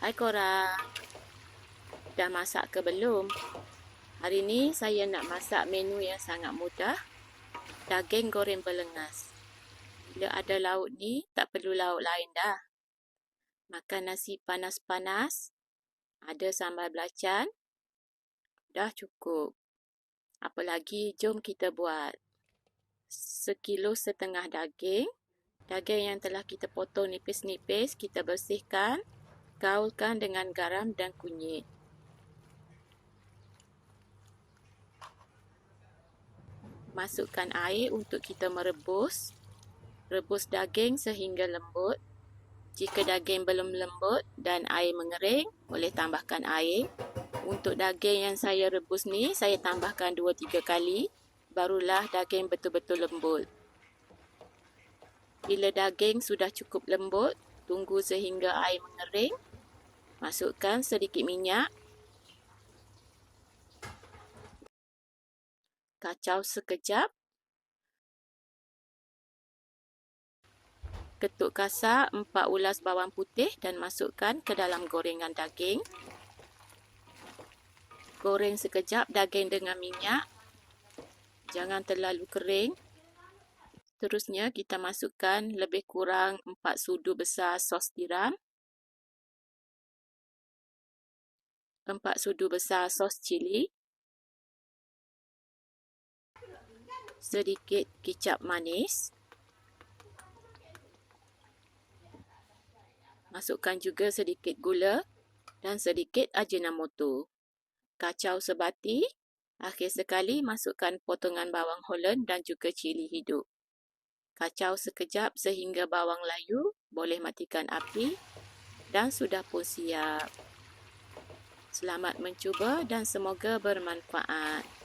Hai korang. Dah masak ke belum? Hari ni saya nak masak menu yang sangat mudah. Daging goreng belengas. Bila ada lauk ni, tak perlu lauk lain dah. Makan nasi panas-panas. Ada sambal belacan. Dah cukup. Apa lagi, jom kita buat. Sekilo setengah daging. Daging yang telah kita potong nipis-nipis, kita bersihkan. Gaulkan dengan garam dan kunyit. Masukkan air untuk kita merebus. Rebus daging sehingga lembut. Jika daging belum lembut dan air mengering, boleh tambahkan air. Untuk daging yang saya rebus ni, saya tambahkan 2-3 kali. Barulah daging betul-betul lembut. Bila daging sudah cukup lembut, tunggu sehingga air mengering. Masukkan sedikit minyak. Kacau sekejap. Ketuk kasar 4 ulas bawang putih dan masukkan ke dalam gorengan daging. Goreng sekejap daging dengan minyak. Jangan terlalu kering. Terusnya kita masukkan lebih kurang 4 sudu besar sos tiram. 4 sudu besar sos cili. Sedikit kicap manis. Masukkan juga sedikit gula dan sedikit ajinomoto. Kacau sebati. Akhir sekali masukkan potongan bawang holland dan juga cili hidup. Kacau sekejap sehingga bawang layu. Boleh matikan api. Dan sudah pun siap. Selamat mencuba dan semoga bermanfaat.